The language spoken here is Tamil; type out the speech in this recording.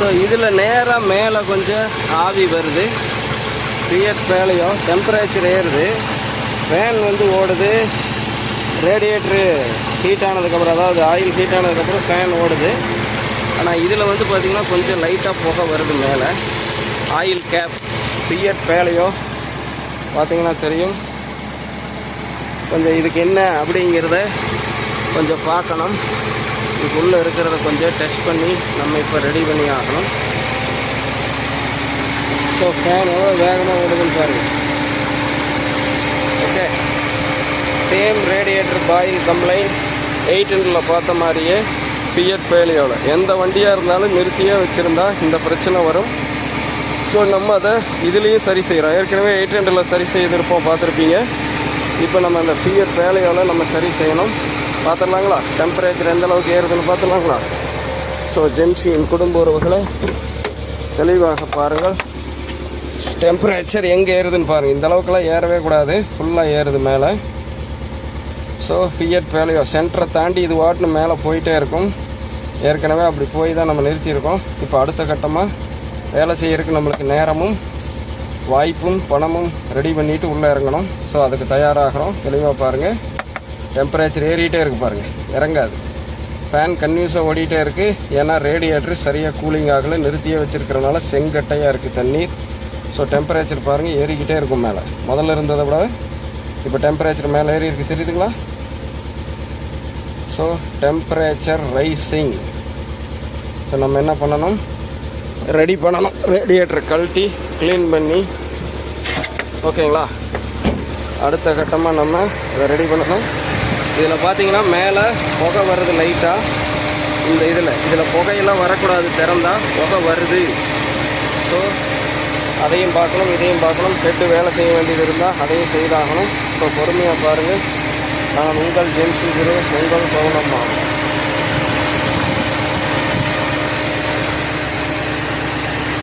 ஸோ இதில் நேராக மேலே கொஞ்சம் ஆவி வருது. பிஎட் மேலேயும் டெம்பரேச்சர் ஏறுது. ஃபேன் வந்து ஓடுது. ரேடியேட்ரு ஹீட் ஆனதுக்கப்புறம் அதாவது ஆயில் ஹீட் ஆனதுக்கப்புறம் ஃபேன் ஓடுது. ஆனால் இதில் வந்து பார்த்திங்கன்னா கொஞ்சம் லைட்டாக புகை வருது மேலே. ஆயில் கேப் பிஎட் பேலையோ பார்த்திங்கன்னா தெரியும். கொஞ்சம் இதுக்கு என்ன அப்படிங்கிறத கொஞ்சம் பார்க்கணும். இதுக்குள்ளே இருக்கிறத கொஞ்சம் டெஸ்ட் பண்ணி நம்ம இப்போ ரெடி பண்ணி ஆகணும். ஸோ ஃபேன் எவ்வளோ வேகமாக ஓடுதுன்னு பாருங்கள் okay same radiator boil complaint eight hundred பார்த்த மாதிரியே பிஎட் ஃபெயிலியோவில் எந்த வண்டியாக இருந்தாலும் நிறுத்தியே வச்சுருந்தா இந்த பிரச்சனை வரும். ஸோ நம்ம அதை இதுலேயும் சரி செய்கிறோம் ஏற்கனவே எயிட் ஹண்ட்ரில் சரி செய்திருப்போம் பார்த்துருப்பீங்க. இப்போ நம்ம அந்த பிஎட் வேலையால் நம்ம சரி செய்யணும். பார்த்துடலாங்களா? டெம்பரேச்சர் எந்த அளவுக்கு ஏறுதுன்னு பார்த்துடலாங்களா? ஸோ ஜென்சியின் குடும்ப உறவுகளை தெளிவாக பாருங்கள். டெம்பரேச்சர் எங்கே ஏறுதுன்னு பாருங்கள் இந்த அளவுக்குலாம் ஏறவே கூடாது. ஃபுல்லாக ஏறுது மேலே. ஸோ பிஎட் வேலையோ சென்டரை தாண்டி இது வாட்டுன்னு மேலே போயிட்டே இருக்கும். ஏற்கனவே அப்படி போய் தான் நம்ம நிறுத்தியிருக்கோம். இப்போ அடுத்த கட்டமாக வேலை செய்யறதுக்கு நம்மளுக்கு நேரமும் வாய்ப்பும் பணமும் ரெடி பண்ணிவிட்டு உள்ளே இறங்கணும். ஸோ அதுக்கு தயாராகிறோம். தெளிவாக பாருங்கள் டெம்பரேச்சர் ஏறிட்டே இருக்கு பாருங்கள் இறங்காது. ஃபேன் கன்யூஸாக ஓடிட்டே இருக்குது ஏன்னா ரேடியேட்டர் சரியாக கூலிங் ஆகலை. நிறுத்தியே வச்சுருக்கிறனால செங்கட்டையாக இருக்குது தண்ணீர். ஸோ டெம்பரேச்சர் பாருங்கள் ஏறிக்கிட்டே இருக்கும் மேலே. முதல்ல இருந்ததை விட இப்போ டெம்பரேச்சர் மேலே ஏறி இருக்கு. தெரியுதுங்களா? ஸோ டெம்பரேச்சர் ரைசிங் ஸோ நம்ம என்ன பண்ணணும்? ரெடி பண்ணணும். ரேடியேட்டர் கழட்டி க்ளீன் பண்ணி. ஓகேங்களா அடுத்த கட்டமாக நம்ம இதை ரெடி பண்ணணும். இதில் பார்த்தீங்கன்னா மேலே புகை வருது லைட்டாக இந்த இதில் இதில் புகையெல்லாம் வரக்கூடாது திறந்தால் புகை வருது. ஸோ அதையும் பார்க்கணும் இதையும் பார்க்கணும் கெட்டு வேலை செய்ய வேண்டியது இருந்தால் அதையும் செய்தாகணும். ஸோ பொறுமையாக பாருங்கள் நான் உங்கள் ஜென்சி குரு உங்கள் பவுனம்மா.